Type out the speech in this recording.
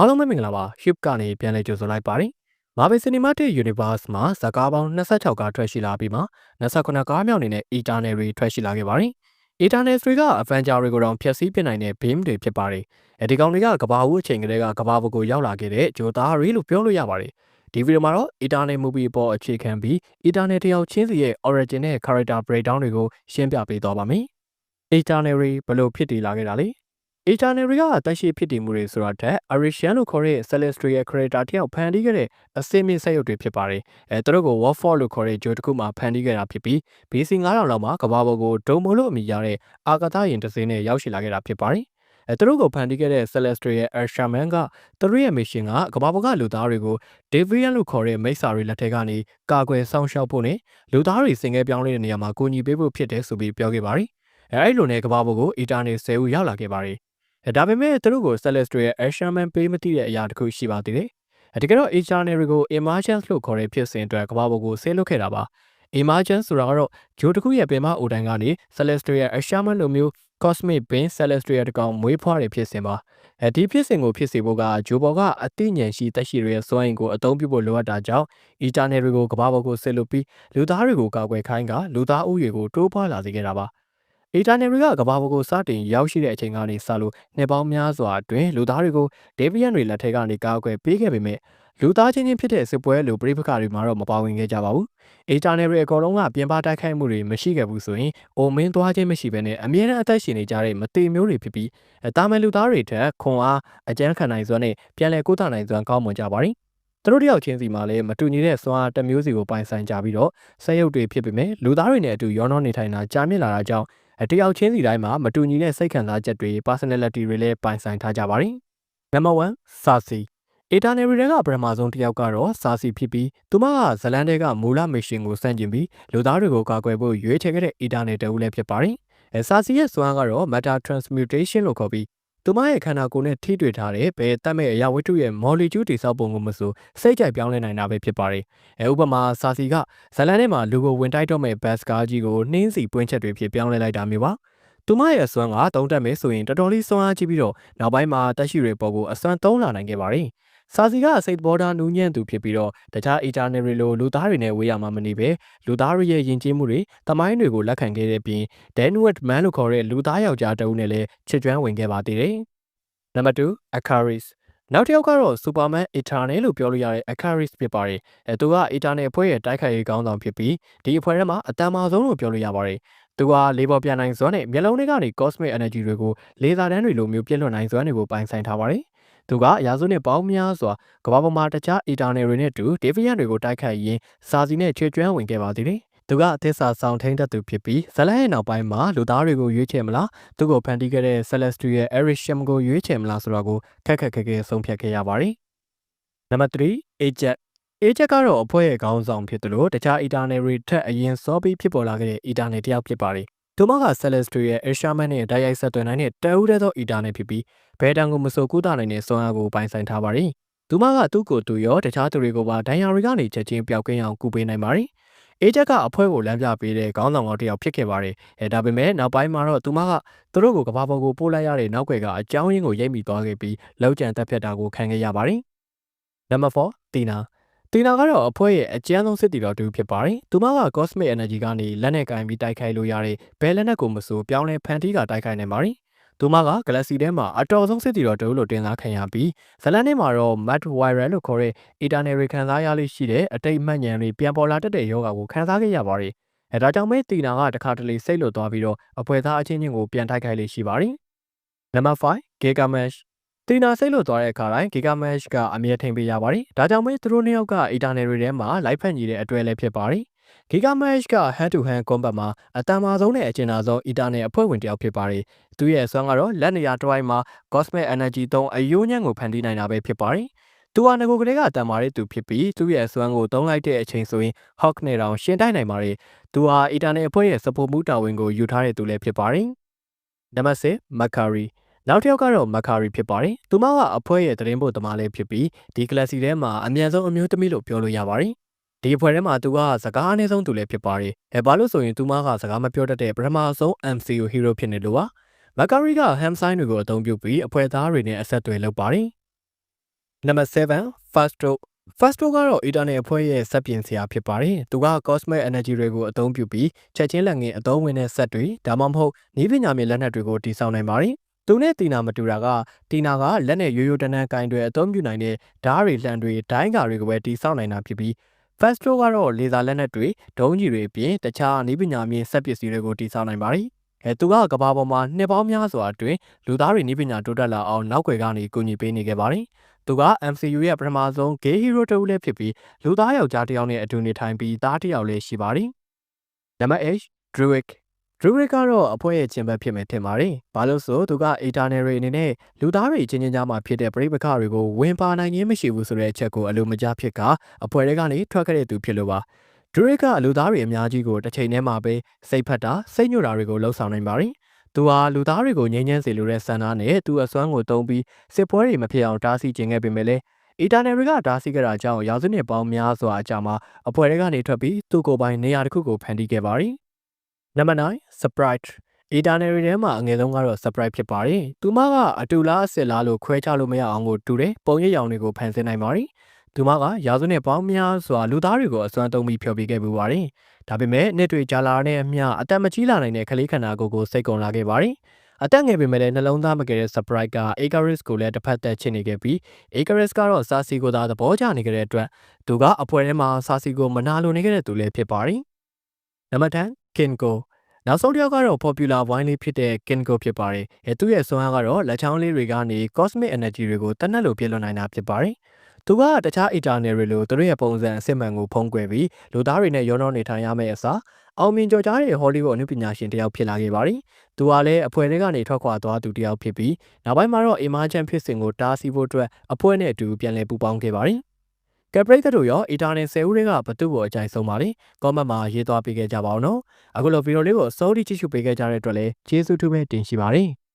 အားလုံးပဲမင်္ဂလာပါ Ship ကနေပြန်လည်ကြိုဆိုလိုက်ပါတယ် Marvel Cinematic Universe မှာဇာကားပေါင်း26ကားထွက်ရှိလာပြီးမှ29ကားမြောက်အနေနဲ့ Eternal တွေထွက်ရှိလာခဲ့ပါတယ် Eternal တွေက Avenger တွေကိုတော့ဖျက်ဆီးပစ်နိုင်တဲ့ beam တွေဖြစ်ပါတယ်အဲဒီကောင်တွေကကဘာဦးအချိန်ကလေးကကဘာဘကိုရောက်လာခဲ့တဲ့ဂျိုသားရီလို့ပြောလို့ရပါတယ်ဒီဗီဒီယိုမှာတော့ Eternal movie အပေါ်အခြေခံပြီး Eternal တယောက်ချင်းစီရဲ့ origin နဲ့ character breakdown တွေကိုရှင်းပြပေးသွားပါမယ် Eternal ဘယ်လိုဖြစ်တည်လာခဲ့တာလဲ Eternal တွေကတက်ရှိဖြစ်တည်မှုတွေဆိုတာထက် Arishan လို့ခေါ်တဲ့ Celestial Creator တယောက်ဖန်တီးခဲ့တဲ့အစင်းမြင့်ဆက်ရုပ်တွေဖြစ်ပါတယ်။အဲသူတို့ကို Warford လို့ခေါ်တဲ့ဂျိုတစ်ခုမှဖန်တီးခဲ့တာဖြစ်ပြီး BC 9000လောက်မှာကဘာပေါ်ကိုဒုံမိုလို့အမည်ရတဲ့အာကာသယာဉ်တစ်စင်းနဲ့ရောက်ရှိလာခဲ့တာဖြစ်ပါတယ်။အဲသူတို့ကိုဖန်တီးခဲ့တဲ့ Celestial Arshaman ကသူတို့ရဲ့ mission ကကဘာပေါ်ကလူသားတွေကို Deviant လို့ခေါ်တဲ့မိစ္ဆာတွေလက်ထက်ကနေကာကွယ်ဆောင်ရှောက်ဖို့နဲ့လူသားတွေစင်ငယ်ပြောင်းလဲတဲ့နေရာမှာကူညီပေးဖို့ဖြစ်တယ်ဆိုပြီးပြောခဲ့ပါတယ်။အဲအဲ့လိုနဲ့ကဘာပေါ်ကို Eternal 10ဦးရောက်လာခဲ့ပါတယ်။ ဒါပေမဲ့သူတို့ကို Celestial ရဲ့ Asherman ပေးမသိတဲ့အရာတစ်ခုရှိပါသေးတယ်။တကယ်တော့ Eternal တွေကို Emergence လို့ခေါ်တဲ့ဖြစ်စဉ်အတွက်ကမ္ဘာပေါ်ကိုဆေးလွတ်ခဲ့တာပါ။ Emergence ဆိုတာကတော့ဂျိုတစ်ခုရဲ့ပင်မအိုတိုင်ကနေ Celestial ရဲ့ Asherman လိုမျိုး Cosmic Being Celestial တကောင်မွေးဖွားတဲ့ဖြစ်စဉ်ပါ။အဲဒီဖြစ်စဉ်ကိုဖြစ်စေဖို့ကဂျိုဘော်ကအသိဉာဏ်ရှိသက်ရှိတွေရဲ့စွမ်းအင်ကိုအသုံးပြုဖို့လိုအပ်တာကြောင့် Eternal တွေကိုကမ္ဘာပေါ်ကိုဆေးလွတ်ပြီးလူသားတွေကိုကာကွယ်ခိုင်းကလူသားဥယျာဉ်ကိုတိုးပွားလာစေခဲ့တာပါ။ အီတာနယ်တွေကကဘာပေါ်ကိုစတင်ရောက်ရှိတဲ့အချိန်ကနေစလို့နှစ်ပေါင်းများစွာအတွင်းလူသားတွေကိုဒေဗီယန်တွေလက်ထက်ကနေကာကွယ်ပေးခဲ့ပေမဲ့လူသားချင်းချင်းဖြစ်တဲ့စစ်ပွဲလိုပြိပခါတွေမှာတော့မပါဝင်ခဲ့ကြပါဘူး။အီတာနယ်တွေအကုန်လုံးကပြင်ပတိုက်ခိုက်မှုတွေမရှိခဲ့ဘူးဆိုရင်အိုမင်းသွားခြင်းမရှိဘဲနဲ့အမြဲတမ်းအသက်ရှင်နေကြတဲ့မတေမျိုးတွေဖြစ်ပြီးတာမန်လူသားတွေထက်ခွန်အားအကျန်းခံနိုင်စွမ်းနဲ့ပြန်လည်ကိုးတာနိုင်စွမ်းကောင်းမွန်ကြပါသည်။သူတို့တယောက်ချင်းစီမှာလည်းမတူညီတဲ့စွမ်းအားတစ်မျိုးစီကိုပိုင်ဆိုင်ကြပြီးတော့ဆက်ရုပ်တွေဖြစ်ပေမဲ့လူသားတွေနဲ့အတူရောနှောနေထိုင်တာကြာမြင့်လာတာကြောင့် တယောက်ချင်းစီတိုင်းမှာမတူညီတဲ့စိတ်ခံစားချက်တွေ personality တွေလည်းပိုင်ဆိုင်ထားကြပါတယ်။ Number 1 Sasi Eternal တွေကပထမဆုံးတစ်ယောက်ကတော့ Sasi ဖြစ်ပြီးသူမကဇလန်တွေကမူလ mission ကိုစန့်ကျင်ပြီးလူသားတွေကိုကာကွယ်ဖို့ရွေးချယ်ခဲ့တဲ့ Eternal တဦးလည်းဖြစ်ပါတယ်။အဲ Sasi ရဲ့စွမ်းကတော့ matter transmutation လို့ခေါ်ပြီး သူမရဲ့ခန္ဓာကိုယ်နဲ့ထိတွေ့ထားတဲ့ဘယ်တတ်မဲ့အရာဝတ္ထုရဲ့ molecule တိစောက်ပုံကိုမဆိုစိတ်ကြိုက်ပြောင်းလဲနိုင်တာပဲဖြစ်ပါတယ်။အဲဥပမာစာစီကဇလန်ထဲမှာလူကိုဝင်တိုက်တော့မဲ့ဘတ်စကားကြီးကိုနှင်းစီပွင့်ချက်တွေဖြစ်ပြောင်းလဲလိုက်တာမျိုးပါ။သူမရဲ့အစွမ်းကတုံးတက်မယ်ဆိုရင်တော်တော်လေးစွမ်းအားကြီးပြီးတော့နောက်ပိုင်းမှာတက်ရှိတွေပေါ်ကိုအစွမ်းသုံးလာနိုင်ခဲ့ပါတယ်။ စာစီကစိတ်ဘောဓာနူးညံ့သူဖြစ်ပြီးတော့တခြား eternal တွေလိုလူသားတွေနဲ့ဝေးရမှာမနေပဲလူသားတွေရဲ့ယဉ်ကျေးမှုတွေတမိုင်းတွေကိုလက်ခံခဲ့တဲ့ပြင် Denwet Man လို့ခေါ်တဲ့လူသားယောက်ျားတဦးနဲ့လည်းချစ်ကြွမ်းဝင်ခဲ့ပါသေးတယ်။နံပါတ်2 Akaris နောက်တစ်ယောက်ကတော့ Superman Eternal လို့ပြောလို့ရတဲ့ Akaris ဖြစ်ပါတယ်။အဲသူက Eternal အဖွဲ့ရဲ့တိုက်ခိုက်ရေးခေါင်းဆောင်ဖြစ်ပြီးဒီအဖွဲ့ထဲမှာအတန်မာဆုံးလို့ပြောလို့ရပါတယ်။သူကလေးပေါ်ပြန်နိုင်စွမ်းနဲ့မျက်လုံးတွေကနေ cosmic energy တွေကိုလေဆာတန်းတွေလိုမျိုးပြည့်လွတ်နိုင်စွမ်းတွေကိုပိုင်ဆိုင်ထားပါတယ်။ သူကအရာစုနဲ့ပေါင်းများစွာကမ္ဘာပေါ်မှာတခြား Eternal တွေနဲ့တူ Deviant တွေကိုတိုက်ခိုက်ရင်းစာစီနဲ့ချွေကျွမ်းဝင်ခဲ့ပါသေးတယ်သူကအသစ္စာဆောင်ထိန်တတ်သူဖြစ်ပြီးဇလန်ရဲ့နောက်ပိုင်းမှာလူသားတွေကိုရွေးချယ်မလားသူ့ကိုဖန်တီးခဲ့တဲ့ Celestial Erisham ကိုရွေးချယ်မလားဆိုတော့ကိုခက်ခက်ခဲခဲဆုံးဖြတ်ခဲ့ရပါတယ်။နံပါတ်3 Agent Agent ကတော့အဖွဲ့ရဲ့ခေါင်းဆောင်ဖြစ်တယ်လို့တခြား Eternal တွေထက်အရင်စောပြီးဖြစ်ပေါ်လာခဲ့တဲ့ Eternal တယောက်ဖြစ်ပါတယ်။ သူမက Celestial ရဲ့ Erishaman နဲ့တိုက်ရိုက်ဆက်သွယ်နိုင်တဲ့တအူးတဲ့သော Eternal ဖြစ်ပြီးဘဲတန်ကိုမစိုးကူးတာနိုင်တဲ့စွမ်းအားကိုပိုင်ဆိုင်ထားပါတယ်။သူမကသူ့ကိုယ်သူရောတခြားသူတွေကိုပါဒိုင်ယာရီကနေချက်ချင်းပျောက်ကင်းအောင်ကူပေးနိုင်ပါတယ်။အေဂျက်ကအဖွဲကိုလမ်းပြပေးတဲ့ခေါင်းဆောင်တော်တယောက်ဖြစ်ခဲ့ပါတယ်။အဲဒါပေမဲ့နောက်ပိုင်းမှာတော့သူမကသူတို့ကိုကဘာပေါ်ကိုပို့လိုက်ရတဲ့နောက်ွယ်ကအကြောင်းရင်းကိုရိပ်မိသွားခဲ့ပြီးလောက်ကျန်တက်ဖြတ်တာကိုခံခဲ့ရပါတယ်။ Number 4တီနာ တီနာကတော့အဖွဲရဲ့အကျန်းဆုံးစစ်တီတော်တူဖြစ်ပါတယ်။သူမက Cosmic Energy ကနေလက်နဲ့ကင်ပြီးတိုက်ခိုက်လို့ရတဲ့ဘယ်လက်နက်ကိုမဆိုပြောင်းလဲဖန်တီးကတိုက်ခိုက်နိုင်ပါတယ်။သူမက Galaxy ထဲမှာအတော်ဆုံးစစ်တီတော်တူလို့တင်စားခံရပြီးဇလန်ထဲမှာတော့ Matt Viral လို့ခေါ်တဲ့ Eternal ခံစားရလေးရှိတဲ့အတိတ်မှတ်ဉာဏ်တွေပြန်ပေါ်လာတတ်တဲ့ယောဂါကိုခံစားခဲ့ရပါတယ်။အဲဒါကြောင့်ပဲတီနာကတခါတလေစိတ်လွတ်သွားပြီးတော့အဖွဲသားအချင်းချင်းကိုပြန်တိုက်ခိုက်လေးရှိပါတယ်။ Number 5 Gilgamesh တီနာစိတ်လွတ်သွားတဲ့အခါတိုင်း Gilgamesh ကအမြဲထိန်ပေးရပါတယ်။ဒါကြောင့်ပဲသူတို့နှစ်ယောက်က Eternal တွေထဲမှာလိုက်ဖက်ညီတဲ့အတွဲလည်းဖြစ်ပါတယ်။ Gigamash က hand to hand combat မှာအတန်မာဆုံးနဲ့အကျဉ်းသားဆုံး Eternal အဖွဲ့ဝင်တစ်ယောက်ဖြစ်ပါတယ်။သူရဲ့ဆွမ်းကတော့လက်နေရာတစ်ဝိုက်မှာ Cosmic Energy သုံးအယိုးညံ့ကိုဖန်တီးနိုင်တာပဲဖြစ်ပါတယ်။သူဟာငကိုကလေးကတန်မာတဲ့သူဖြစ်ပြီးသူ့ရဲ့ဆွမ်းကိုသုံးလိုက်တဲ့အချိန်ဆိုရင် Hawk နဲ့တောင်ရှင်တိုက်နိုင်ပါတယ်။သူဟာ Eternal အဖွဲ့ရဲ့ support မှုတာဝန်ကိုယူထားတဲ့သူလည်းဖြစ်ပါတယ်။နံပါတ်6 Makari နောက်တစ်ယောက်ကတော့ Makari ဖြစ်ပါတယ်။သူမကအဖွဲရဲ့သတင်းပို့သမားလေးဖြစ်ပြီးဒီကလပ်စီထဲမှာအမြန်ဆုံးအမျိုးသမီးလို့ပြောလို့ရပါတယ်။ဒီအဖွဲ့ထဲမှာသူကစကားအနည်းဆုံးသူလည်းဖြစ်ပါတယ်။အဲဘာလို့ဆိုရင်သူမကစကားမပြောတတ်တဲ့ပထမဆုံး MCU hero ဖြစ်နေလို့ပါ။မကာရီက ham sign တွေကိုအသုံးပြုပြီးအဖွဲ့သားတွေနဲ့အဆက်အသွယ်လုပ်ပါတယ်နံပါတ်7 Fasto Fasto ကတော့ Eternal အဖွဲ့ရဲ့စက်ပြင်စရာဖြစ်ပါတယ်။သူက Cosmic Energy တွေကိုအသုံးပြုပြီးချက်ချင်းလက်ငင်းအသုံးဝင်တဲ့စက်တွေဒါမှမဟုတ်နည်းပညာမြေလက်နက်တွေကိုတည်ဆောက်နိုင်ပါတယ်။ သူနဲ့တီနာမတူတာကတီနာကလက်နဲ့ရိုးရိုးတန်းတန်းကင်တွေအသုံးပြုနိုင်တဲ့ဓာတ်တွေလှန်တွေဒိုင်းကာတွေကိုပဲတည်ဆောက်နိုင်တာဖြစ်ပြီး Fasto ကတော့လေဆာလက်နက်တွေဒုံးကြီးတွေအပြင်တခြားနည်းပညာမြေစက်ပစ္စည်းတွေကိုတည်ဆောက်နိုင်ပါတယ်။အဲသူကကဘာပေါ်မှာနှစ်ပေါင်းများစွာအတွင်းလူသားတွေနည်းပညာတိုးတက်လာအောင်နောက်ွယ်ကနေကူညီပေးနေခဲ့ပါတယ်။သူက MCU ရဲ့ပထမဆုံး gay hero တစ်ဦးလည်းဖြစ်ပြီးလူသားယောက်ျားတစ်ယောက်နဲ့အတူနေထိုင်ပြီးသားတစ်ယောက်လည်းရှိပါတယ်။နံပါတ် H Druid Druid ကတော့အဖွဲ့ရဲ့ချင်းဘက်ဖြစ်မယ်ထင်ပါတယ်။ဘာလို့ဆိုသူက Eternal တွေအနေနဲ့လူသားတွေချင်းချင်းကြားမှာဖြစ်တဲ့ပြိပခတွေကိုဝင်ပါနိုင်ခြင်းမရှိဘူးဆိုတဲ့အချက်ကိုအလိုမကျဖြစ်ကအဖွဲ့တွေကနေထွက်ခဲ့တဲ့သူဖြစ်လို့ပါ။ Druid ကလူသားတွေအများကြီးကိုတစ်ချိန်တည်းမှာပဲစိတ်ဖက်တာစိတ်ညှို့တာတွေကိုလှုပ်ဆောင်နိုင်ပါတယ်။သူဟာလူသားတွေကိုငြိမ်းချမ်းစေလိုတဲ့ဆန္ဒနဲ့သူအစွမ်းကိုသုံးပြီးစစ်ပွဲတွေမဖြစ်အောင်တားဆီးခြင်းခဲ့ပေမဲ့လည်း Eternal တွေကတားဆီးကြတာကြောင့်ရာစုနှစ်ပေါင်းများစွာအကြာမှာအဖွဲ့တွေကနေထွက်ပြီးသူ့ကိုယ်ပိုင်နေရာတစ်ခုကိုဖန်တီးခဲ့ပါတယ်။ နံပါတ်9 Sprite Eternal ထဲမှာအငယ်ဆုံးကတော့ Sprite ဖြစ်ပါတယ်။သူမကအတူလားအစ်စ်လားလို့ခွဲခြားလို့မရအောင်ကိုတူတယ်ပုံရိပ်ရောင်တွေကိုဖန်ဆင်းနိုင်ပါတယ်။သူမကရာစုနှစ်ပေါင်းများစွာလူသားတွေကိုအစွမ်းသုံးပြီးဖျော်ပြခဲ့ပူပါတယ်။ဒါပေမဲ့နှစ်တွေကြာလာတဲ့အမျှအသက်မကြီးလာနိုင်တဲ့ကလေးခန္ဓာကိုယ်ကိုစိတ်ကုန်လာခဲ့ပါတယ်။အသက်ငယ်ပေမဲ့လည်းနှလုံးသားမကယ်တဲ့ Sprite က Icarus ကိုလည်းတစ်ဖက်သက်ချစ်နေခဲ့ပြီး Icarus ကတော့ Sassy ကိုသာသဘောကျနေခဲ့တဲ့အတွက်သူကအပွဲထဲမှာ Sassy ကိုမနာလိုနေခဲ့တဲ့သူလည်းဖြစ်ပါတယ်။နံပါတ်10 Kinko နောက်ဆုံးတစ်ယောက်ကတော့ popular wine လေးဖြစ်တဲ့ Kinko ဖြစ်ပါတယ်။အဲသူ့ရဲ့ဆွမ်းအားကတော့လက်ချောင်းလေးတွေကနေ cosmic energy တွေကိုတတ်နှက်လို့ပြည့်လွတ်နိုင်တာဖြစ်ပါတယ်။သူကတခြား eternal တွေလိုသူတို့ရဲ့ပုံစံအစစ်မှန်ကိုဖုံးကွယ်ပြီးလူသားတွေနဲ့ရောနှောနေထိုင်ရမယ့်အစားအောင်မြင်ကြော်ကြားတဲ့ Hollywood အနုပညာရှင်တစ်ယောက်ဖြစ်လာခဲ့ပါတယ်။သူကလည်းအဖွဲ့ထဲကနေထွက်ခွာသွားသူတစ်ယောက်ဖြစ်ပြီးနောက်ပိုင်းမှာတော့ emergent ဖြစ်စဉ်ကိုတားဆီးဖို့အတွက်အဖွဲ့နဲ့အတူပြန်လည်ပူးပေါင်းခဲ့ပါတယ်။ ကပရိသတ်တို့ရော Eternal 10ဦးတွေကဘသူ့ကိုအကြိုက်ဆုံးပါလဲ။ comment မှာရေးသွားပေးခဲ့ကြပါဦးနော်။အခုလိုဗီဒီယိုလေးကိုအစိုးရကြည့်ရှုပေးခဲ့ကြတဲ့အတွက်လည်းကျေးဇူးတူပဲတင်ရှိပါတယ်။